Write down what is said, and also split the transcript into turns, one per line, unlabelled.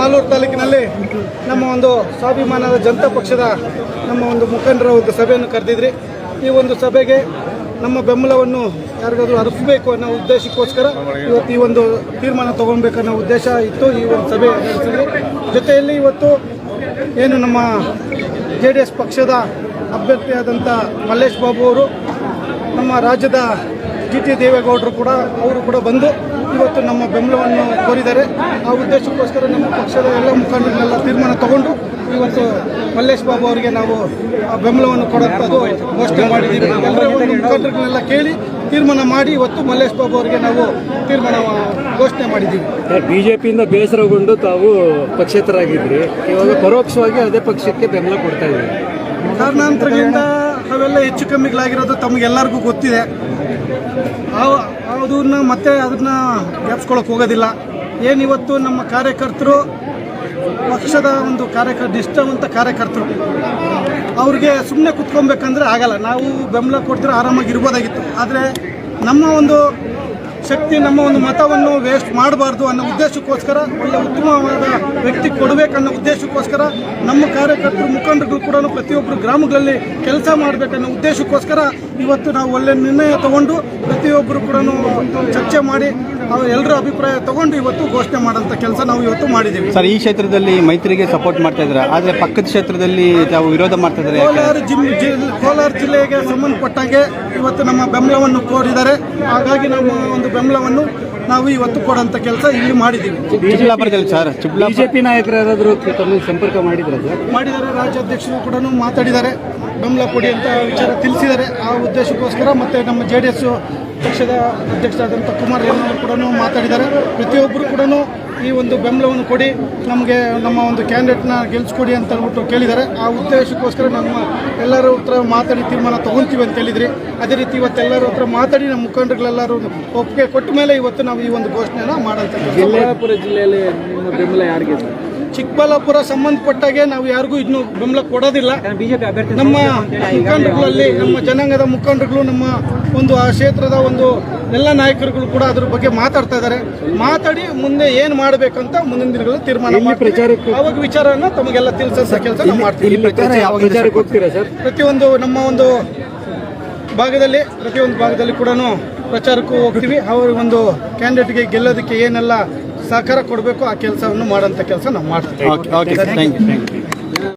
ಮಾಲೂರು ತಾಲೂಕಿನಲ್ಲಿ ನಮ್ಮ ಒಂದು ಸ್ವಾಭಿಮಾನದ ಜನತಾ ಪಕ್ಷದ ನಮ್ಮ ಒಂದು ಮುಖಂಡರ ಒಂದು ಸಭೆಯನ್ನು ಕರೆದಿದ್ರಿ. ಈ ಒಂದು ಸಭೆಗೆ ನಮ್ಮ ಬೆಂಬಲವನ್ನು ಯಾರಿಗಾದರೂ ಅರ್ಪಿಸಬೇಕು ಅನ್ನೋ ಉದ್ದೇಶಕ್ಕೋಸ್ಕರ ಇವತ್ತು ಈ ಒಂದು ತೀರ್ಮಾನ ತಗೊಳ್ಬೇಕನ್ನೋ ಉದ್ದೇಶ ಇತ್ತು ಈ ಒಂದು ಸಭೆ ನಡೆಸಿದ್ವಿ ಜೊತೆಯಲ್ಲಿ ಇವತ್ತು ಏನು ನಮ್ಮ ಜೆ ಡಿ ಎಸ್ ಪಕ್ಷದ ಅಭ್ಯರ್ಥಿಯಾದಂಥ ಮಲ್ಲೇಶ್ ಬಾಬು ಅವರು ನಮ್ಮ ರಾಜ್ಯದ ಜಿ ಟಿ ದೇವೇಗೌಡರು ಕೂಡ ಅವರು ಕೂಡ ಬಂದು ಇವತ್ತು ನಮ್ಮ ಬೆಂಬಲವನ್ನು ಕೋರಿದ್ದಾರೆ. ಆ ಉದ್ದೇಶಕ್ಕೋಸ್ಕರ ನಮ್ಮ ಪಕ್ಷದ ಎಲ್ಲ ಮುಖಂಡರನ್ನೆಲ್ಲ ತೀರ್ಮಾನ ತಗೊಂಡು ಇವತ್ತು ಮಲ್ಲೇಶ್ ಬಾಬು ಅವರಿಗೆ ನಾವು ಆ ಬೆಂಬಲವನ್ನು ಕೊಡುವಂಥದ್ದು ಘೋಷಣೆ ಮಾಡಿದ್ದೀವಿ. ಎಲ್ಲರ ಒಂದು ಮುಖಂಡರನ್ನೆಲ್ಲ ಕೇಳಿ ತೀರ್ಮಾನ ಮಾಡಿ ಇವತ್ತು ಮಲ್ಲೇಶ್ ಬಾಬು ಅವರಿಗೆ ನಾವು ತೀರ್ಮಾನ ಘೋಷಣೆ ಮಾಡಿದ್ದೀವಿ.
ಪಿಯಿಂದ ಬೇಸರಗೊಂಡು ತಾವು ಪಕ್ಷೇತರಾಗಿದ್ರಿ. ಇವಾಗ ಪರೋಕ್ಷವಾಗಿ ಅದೇ ಪಕ್ಷಕ್ಕೆ ಬೆಂಬಲ ಕೊಡ್ತಾ ಇದ್ದೀವಿ
ಕಾರಣಾಂತರಗಳಿಂದ ಅವೆಲ್ಲ ಹೆಚ್ಚು ಕಮ್ಮಿಗಳಾಗಿರೋದು ತಮಗೆಲ್ಲರಿಗೂ ಗೊತ್ತಿದೆ. ಅದನ್ನ ಮತ್ತೆ ಅದನ್ನ ಜ್ಞಾಪಿಸ್ಕೊಳಕ್ಕೆ ಹೋಗೋದಿಲ್ಲ. ಏನಿವತ್ತು ನಮ್ಮ ಕಾರ್ಯಕರ್ತರು ಪಕ್ಷದ ಒಂದು ಕಾರ್ಯಕರ್ ನಿಷ್ಠಾವಂತ ಕಾರ್ಯಕರ್ತರು. ಅವ್ರಿಗೆ ಸುಮ್ಮನೆ ಕುತ್ಕೊಬೇಕಂದ್ರೆ ಆಗಲ್ಲ. ನಾವು ಬೆಂಬಲ ಕೊಡ್ತಿರೋ ಆರಾಮಾಗಿ ಇರ್ಬೋದಾಗಿತ್ತು. ಆದರೆ ನಮ್ಮ ಒಂದು ಶಕ್ತಿ ನಮ್ಮ ಒಂದು ಮತವನ್ನು ವೇಸ್ಟ್ ಮಾಡಬಾರ್ದು ಅನ್ನೋ ಉದ್ದೇಶಕ್ಕೋಸ್ಕರ, ಒಳ್ಳೆ ಉತ್ತಮವಾದ ವ್ಯಕ್ತಿ ಕೊಡಬೇಕನ್ನೋ ಉದ್ದೇಶಕ್ಕೋಸ್ಕರ, ನಮ್ಮ ಕಾರ್ಯಕರ್ತರು ಮುಖಂಡರು ಕೂಡ ಪ್ರತಿಯೊಬ್ಬರು ಗ್ರಾಮಗಳಲ್ಲಿ ಕೆಲಸ ಮಾಡಬೇಕನ್ನೋ ಉದ್ದೇಶಕ್ಕೋಸ್ಕರ ಇವತ್ತು ನಾವು ಒಳ್ಳೆ ನಿರ್ಣಯ ತಗೊಂಡು ಪ್ರತಿಯೊಬ್ಬರು ಕೂಡ ಚರ್ಚೆ ಮಾಡಿ ಅವ್ರ ಎಲ್ಲರ ಅಭಿಪ್ರಾಯ ತಗೊಂಡು ಇವತ್ತು ಘೋಷಣೆ ಮಾಡೋಂಥ ಕೆಲಸ ನಾವು ಇವತ್ತು ಮಾಡಿದ್ದೀವಿ.
ಸರ್ ಈ ಕ್ಷೇತ್ರದಲ್ಲಿ ಮೈತ್ರಿಗೆ ಸಪೋರ್ಟ್ ಮಾಡ್ತಾ ಇದ್ದಾರೆ? ಆದರೆ ಪಕ್ಕದ ಕ್ಷೇತ್ರದಲ್ಲಿ ತಾವು ವಿರೋಧ ಮಾಡ್ತಾ ಇದ್ದಾರೆ ಯಾಕೆ?
ಕೋಲಾರ ಜಿಮ್ ಕೋಲಾರ ಜಿಲ್ಲೆಗೆ ಸಂಬಂಧಪಟ್ಟಂಗೆ ಇವತ್ತು ನಮ್ಮ ಬೆಂಬಲವನ್ನು ಕೋರಿದ್ದಾರೆ. ಹಾಗಾಗಿ ನಮ್ಮ ಒಂದು ಬೆಂಬಲವನ್ನು ನಾವು ಇವತ್ತು ಕೊಡೋಂಥ ಕೆಲಸ ಇಲ್ಲಿ ಮಾಡಿದ್ದೀವಿ.
ಚಿಕ್ಕಬಳ್ಳಾಪುರದಲ್ಲಿ ಸರ್ ಚಿಕ್ಕಬಳ್ಳಾಪುರ
ಬಿಜೆಪಿ ನಾಯಕರು ಯಾರಾದರೂ ತಮ್ಮ ಸಂಪರ್ಕ ಮಾಡಿದ್ರೆ ಸರ್?
ಮಾಡಿದ್ದಾರೆ ರಾಜ್ಯಾಧ್ಯಕ್ಷರು ಕೂಡ ಮಾತಾಡಿದ್ದಾರೆ. ಬೆಂಬಲ ಕೊಡಿ ಅಂತ ವಿಚಾರ ತಿಳಿಸಿದ್ದಾರೆ. ಆ ಉದ್ದೇಶಕ್ಕೋಸ್ಕರ ಮತ್ತು ನಮ್ಮ ಜೆ ಡಿ ಎಸ್ ಪಕ್ಷದ ಅಧ್ಯಕ್ಷರಾದಂಥ ಕುಮಾರ್ ಅವರು ಕೂಡ ಮಾತಾಡಿದ್ದಾರೆ. ಪ್ರತಿಯೊಬ್ಬರು ಕೂಡ ಈ ಒಂದು ಬೆಂಬಲವನ್ನು ಕೊಡಿ, ನಮಗೆ ನಮ್ಮ ಒಂದು ಕ್ಯಾಂಡಿಡೇಟ್ನ ಗೆಲ್ಸ್ಕೊಡಿ ಅಂತ ಹೇಳ್ಬಿಟ್ಟು ಕೇಳಿದ್ದಾರೆ. ಆ ಉದ್ದೇಶಕ್ಕೋಸ್ಕರ ನಮ್ಮ ಎಲ್ಲರ ಹತ್ರ ಮಾತಾಡಿ ತೀರ್ಮಾನ ತೊಗೊತೀವಿ ಅಂತ ಹೇಳಿದ್ರಿ. ಅದೇ ರೀತಿ ಇವತ್ತು ಎಲ್ಲರ ಹತ್ರ ಮಾತಾಡಿ ನಮ್ಮ ಮುಖಂಡರುಗಳೆಲ್ಲರೂ ಒಪ್ಪಿಗೆ ಕೊಟ್ಟ ಮೇಲೆ ಇವತ್ತು ನಾವು ಈ ಒಂದು ಘೋಷಣೆಯನ್ನು
ಮಾಡಂತ ಜಿಲ್ಲೆಯಲ್ಲಿ ನಿಮ್ಮ ಬೆಂಬಲ ಯಾರಿಗೆ?
ಚಿಕ್ಕಬಳ್ಳಾಪುರ ಸಂಬಂಧಪಟ್ಟಾಗೆ ನಾವು ಯಾರಿಗೂ ಇನ್ನೂ ಬೆಂಬಲ ಕೊಡೋದಿಲ್ಲ. ನಮ್ಮ ಮುಖಂಡರುಗಳಲ್ಲಿ ನಮ್ಮ ಜನಾಂಗದ ಮುಖಂಡರುಗಳು ನಮ್ಮ ಒಂದು ಆ ಕ್ಷೇತ್ರದ ಒಂದು ಎಲ್ಲ ನಾಯಕರುಗಳು ಕೂಡ ಅದ್ರ ಬಗ್ಗೆ ಮಾತಾಡ್ತಾ ಇದ್ದಾರೆ. ಮಾತಾಡಿ ಮುಂದೆ ಏನು ಮಾಡಬೇಕಂತ ಮುಂದಿನ ದಿನಗಳಲ್ಲಿ ತೀರ್ಮಾನ ಅವಾಗ ವಿಚಾರನ ತಮಗೆಲ್ಲ ತಿಳಿಸೋ ಕೆಲಸ ನಾವು ಮಾಡ್ತೀವಿ. ಪ್ರತಿಯೊಂದು ನಮ್ಮ ಒಂದು ಭಾಗದಲ್ಲಿ ಪ್ರತಿಯೊಂದು ಭಾಗದಲ್ಲಿ ಕೂಡ ಪ್ರಚಾರಕ್ಕೂ ಹೋಗ್ತೀವಿ. ಅವ್ರ ಒಂದು ಕ್ಯಾಂಡಿಡೇಟ್ಗೆ ಗೆಲ್ಲೋದಕ್ಕೆ ಏನೆಲ್ಲ ಸಹಕಾರ ಕೊಡಬೇಕು ಆ ಕೆಲಸವನ್ನು ಮಾಡೋಂಥ ಕೆಲಸ ನಾವು ಮಾಡ್ತೀವಿ.